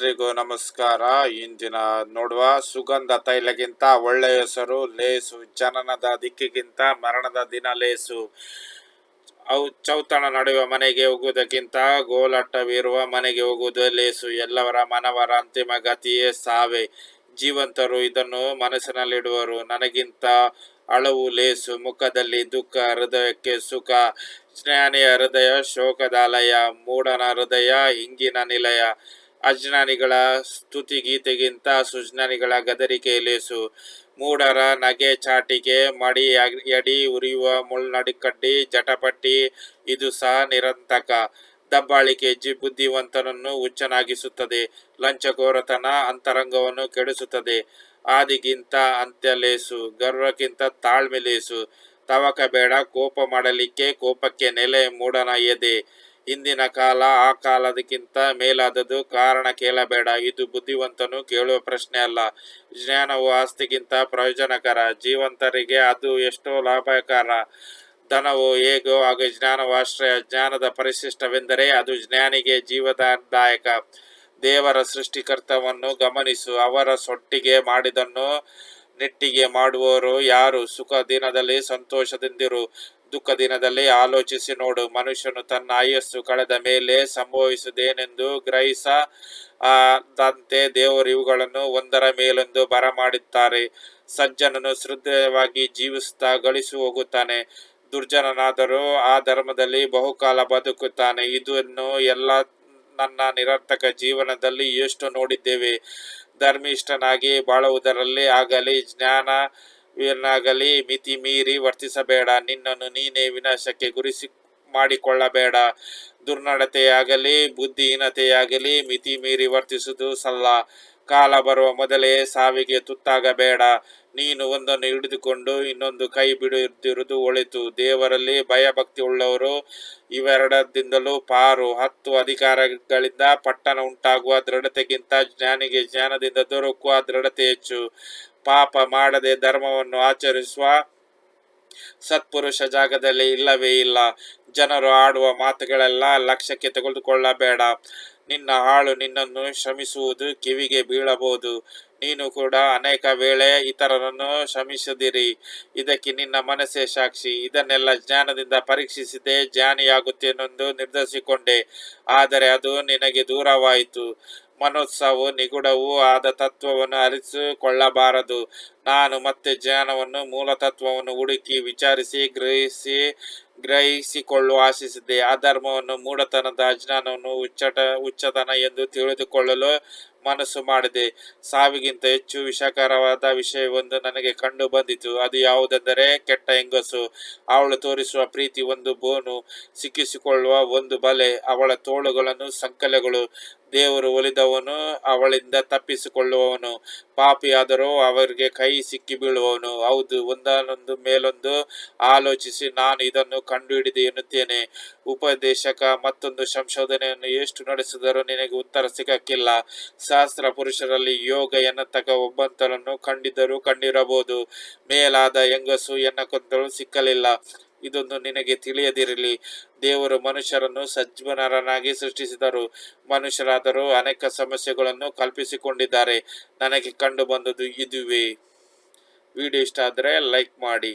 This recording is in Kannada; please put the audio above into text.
ಎಲ್ರಿಗೂ ನಮಸ್ಕಾರ. ಇಂದಿನ ನೋಡುವ ಸುಗಂಧ ತೈಲಗಿಂತ ಒಳ್ಳೆ ಹೆಸರು, ಲೇಸು, ಜನನದ ದಿಕ್ಕಿಗಿಂತ ಮರಣದ ದಿನ ಲೇಸು. ಅವು ಚೌತಣ ನಡೆಯುವ ಮನೆಗೆ ಹೋಗುವುದಕ್ಕಿಂತ ಗೋಲಾಟವಿರುವ ಮನೆಗೆ ಹೋಗುವುದು ಲೇಸು. ಎಲ್ಲವರ ಮನವರ ಅಂತಿಮ ಗತಿಯೇ ಸಾವೆ. ಜೀವಂತರು ಇದನ್ನು ಮನಸ್ಸಿನಲ್ಲಿಡುವರು. ನನಗಿಂತ ಅಳವು ಲೇಸು. ಮುಖದಲ್ಲಿ ದುಃಖ, ಹೃದಯಕ್ಕೆ ಸುಖ. ಜ್ಞಾನಿಯ ಹೃದಯ ಶೋಕದಾಲಯ ಮೂಢನ ಹೃದಯ ಹಿಂಗಿನ ನಿಲಯ. ಅಜ್ಞಾನಿಗಳ ಸ್ತುತಿಗೀತೆಗಿಂತ ಸುಜ್ಞಾನಿಗಳ ಗದರಿಕೆ ಲೇಸು ಮೂಡರ ನಗೆ ಚಾಟಿಗೆ ಮಡಿ ಎಡಿ ಉರಿಯುವ ಮುಳ್ನಡಿಕಡ್ಡಿ ಜಟಪಟ್ಟಿ ಇದು ಸಹ ನಿರಂತಕ. ದಬ್ಬಾಳಿಕೆ ಜಿ ಬುದ್ಧಿವಂತನನ್ನು ಹುಚ್ಚನಾಗಿಸುತ್ತದೆ. ಲಂಚಗೋರತನ ಅಂತರಂಗವನ್ನು ಕೆಡಿಸುತ್ತದೆ. ಆದಿಗಿಂತ ಅಂತ್ಯ ಲೇಸು ಗರ್ವಕ್ಕಿಂತ ತಾಳ್ಮೆ ಲೇಸು ತವಕ ಬೇಡ, ಕೋಪ ಮಾಡಲಿಕ್ಕೆ ಕೋಪಕ್ಕೆ ನೆಲೆ ಮೂಡನ ಎದೆ ಇಂದಿನ ಕಾಲ, ಆ ಕಾಲದಕ್ಕಿಂತ ಮೇಲಾದದು ಕಾರಣ ಕೇಳಬೇಡ. ಇದು ಬುದ್ಧಿವಂತನು ಕೇಳುವ ಪ್ರಶ್ನೆ ಅಲ್ಲ. ಜ್ಞಾನವು ಆಸ್ತಿಗಿಂತ ಪ್ರಯೋಜನಕರ. ಜೀವಂತರಿಗೆ ಅದು ಎಷ್ಟೋ ಲಾಭಕರ. ಧನವು ಹೇಗೋ ಹಾಗೂ ಜ್ಞಾನವು ಆಶ್ರಯ. ಜ್ಞಾನದ ಪರಿಶಿಷ್ಟವೆಂದರೆ ಅದು ಜ್ಞಾನಿಗೆ ಜೀವದಾಯಕ. ದೇವರ ಸೃಷ್ಟಿಕರ್ತವನ್ನು ಗಮನಿಸು. ಅವರ ಸೊಟ್ಟಿಗೆ ಮಾಡಿದನ್ನು ನೆಟ್ಟಿಗೆ ಮಾಡುವವರು ಯಾರು? ಸುಖ ದಿನದಲ್ಲಿ ಸಂತೋಷದಿಂದಿರು. ದುಃಖ ದಿನದಲ್ಲಿ ಆಲೋಚಿಸಿ ನೋಡು, ಮನುಷ್ಯನು ತನ್ನ ಆಯಸ್ಸು ಕಳೆದ ಮೇಲೆ ಸಂಭವಿಸುವುದೇನೆಂದು ಗ್ರಹಿಸ ದಂತೆ ದೇವರು ಇವುಗಳನ್ನು ಒಂದರ ಮೇಲೊಂದು ಬರಮಾಡುತ್ತಾರೆ ಸಜ್ಜನನು ಶ್ರದ್ಧವಾಗಿ ಜೀವಿಸುತ್ತಾ ಗಳಿಸಿ ಹೋಗುತ್ತಾನೆ. ದುರ್ಜನನಾದರೂ ಆ ಧರ್ಮದಲ್ಲಿ ಬಹುಕಾಲ ಬದುಕುತ್ತಾನೆ. ಇದನ್ನು ಎಲ್ಲ ನನ್ನ ನಿರರ್ಥಕ ಜೀವನದಲ್ಲಿ ಎಷ್ಟು ನೋಡಿದ್ದೇವೆ. ಧರ್ಮಿಷ್ಠನಾಗಿ ಬಾಳುವುದರಲ್ಲಿ ಆಗಲಿ, ಜ್ಞಾನ ಏನಾಗಲಿ ಮಿತಿ ಮೀರಿ ವರ್ತಿಸಬೇಡ. ನಿನ್ನನ್ನು ನೀನೇ ವಿನಾಶಕ್ಕೆ ಗುರಿಸಿ ಮಾಡಿಕೊಳ್ಳಬೇಡ. ದುರ್ನಡತೆಯಾಗಲಿ, ಬುದ್ಧಿಹೀನತೆಯಾಗಲಿ ಮಿತಿ ಮೀರಿ ವರ್ತಿಸುವುದು ಸಲ್ಲ. ಕಾಲ ಬರುವ ಮೊದಲೇ ಸಾವಿಗೆ ತುತ್ತಾಗಬೇಡ. ನೀನು ಒಂದನ್ನು ಹಿಡಿದುಕೊಂಡು ಇನ್ನೊಂದು ಕೈ ಬಿಡುತ್ತಿರುವುದು ಒಳಿತು. ದೇವರಲ್ಲಿ ಭಯಭಕ್ತಿ ಉಳ್ಳವರು ಇವೆರಡದಿಂದಲೂ ಪಾರು. ಹತ್ತು ಅಧಿಕಾರಗಳಿಂದ ಪಟ್ಟಣ ಉಂಟಾಗುವ ದೃಢತೆಗಿಂತ ಜ್ಞಾನಿಗೆ ಜ್ಞಾನದಿಂದ ದೊರಕುವ ದೃಢತೆ ಹೆಚ್ಚು. ಪಾಪ ಮಾಡದೆ ಧರ್ಮವನ್ನು ಆಚರಿಸುವ ಸತ್ಪುರುಷ ಜಾಗದಲ್ಲಿ ಇಲ್ಲವೇ ಇಲ್ಲ. ಜನರು ಆಡುವ ಮಾತುಗಳೆಲ್ಲ ಲಕ್ಷ್ಯಕ್ಕೆ ತೆಗೆದುಕೊಳ್ಳಬೇಡ. ನಿನ್ನ ಹಾಳು ನಿನ್ನನ್ನು ಶ್ರಮಿಸುವುದು ಕಿವಿಗೆ ಬೀಳಬಹುದು. ನೀನು ಕೂಡ ಅನೇಕ ವೇಳೆ ಇತರರನ್ನು ಶ್ರಮಿಸದಿರಿ ಇದಕ್ಕೆ ನಿನ್ನ ಮನಸ್ಸೇ ಸಾಕ್ಷಿ. ಇದನ್ನೆಲ್ಲ ಜ್ಞಾನದಿಂದ ಪರೀಕ್ಷಿಸಿದೆ ಜ್ಞಾನಿಯಾಗುತ್ತೇನೆಂದು ನಿರ್ಧರಿಸಿಕೊಂಡೆ. ಆದರೆ ಅದು ನಿನಗೆ ದೂರವಾಯಿತು. ಮನೋತ್ಸವವು ನಿಗೂಢವೂ ಆದ ತತ್ವವನ್ನು ಅರಿಸಿಕೊಳ್ಳಬಾರದು ನಾನು ಮತ್ತೆ ಜ್ಞಾನವನ್ನು ಮೂಲ ತತ್ವವನ್ನು ಹುಡುಕಿ ವಿಚಾರಿಸಿ, ಗ್ರಹಿಸಿ ಗ್ರಹಿಸಿಕೊಳ್ಳಲು ಆಶಿಸಿದೆ ಧರ್ಮವನ್ನು ಮೂಢತನದ ಅಜ್ಞಾನವನ್ನು, ಉಚ್ಚಟ, ಉಚ್ಚತನ ಎಂದು ತಿಳಿದುಕೊಳ್ಳಲು ಮನಸ್ಸು ಮಾಡಿದೆ. ಸಾವಿಗಿಂತ ಹೆಚ್ಚು ವಿಷಕರವಾದ ವಿಷಯವೊಂದು ನನಗೆ ಕಂಡು ಬಂದಿತು. ಅದು ಯಾವುದೆಂದರೆ ಕೆಟ್ಟ ಹೆಂಗಸು. ಅವಳು ತೋರಿಸುವ ಪ್ರೀತಿ ಒಂದು ಬೋನು. ಸಿಕ್ಕಿಸಿಕೊಳ್ಳುವ ಒಂದು ಬಲೆ. ಅವಳ ತೋಳುಗಳನ್ನು ಸಂಕಲೆಗಳು. ದೇವರು ಒಲಿದವನು, ಅವಳಿಂದ ತಪ್ಪಿಸಿಕೊಳ್ಳುವವನು. ಪಾಪಿಯಾದರೂ ಅವರಿಗೆ ಕೈ ಸಿಕ್ಕಿ ಬೀಳುವವನು. ಹೌದು ಒಂದಾನೊಂದು ಮೇಲೊಂದು ಆಲೋಚಿಸಿ ನಾನು ಇದನ್ನು ಕಂಡುಹಿಡಿದು ಎನ್ನುತ್ತೇನೆ. ಉಪದೇಶಕ, ಮತ್ತೊಂದು ಸಂಶೋಧನೆಯನ್ನು ಎಷ್ಟು ನಡೆಸಿದರೂ ನಿನಗೆ ಉತ್ತರ ಸಿಗಕ್ಕಿಲ್ಲ. ಶಾಸ್ತ್ರ ಪುರುಷರಲ್ಲಿ ಯೋಗ ಎನ್ನತಕ್ಕ ಒಬ್ಬಂತರನ್ನು ಕಂಡಿದ್ದರೂ ಕಂಡಿರಬಹುದು. ಮೇಲಾದ ಹೆಂಗಸು ಎನ್ನಕೊಂತಳು ಸಿಕ್ಕಲಿಲ್ಲ. ಇದೊಂದು ನಿನಗೆ ತಿಳಿಯದಿರಲಿ. ದೇವರು ಮನುಷ್ಯರನ್ನು ಸಜ್ಜನರನ್ನಾಗಿ ಸೃಷ್ಟಿಸಿದರು. ಮನುಷ್ಯರಾದರೂ ಅನೇಕ ಸಮಸ್ಯೆಗಳನ್ನು ಕಲ್ಪಿಸಿಕೊಂಡಿದ್ದಾರೆ. ನನಗೆ ಕಂಡು ಬಂದದ್ದು ಇದುವೇ. ವಿಡಿಯೋ ಇಷ್ಟ ಆದರೆ ಲೈಕ್ ಮಾಡಿ.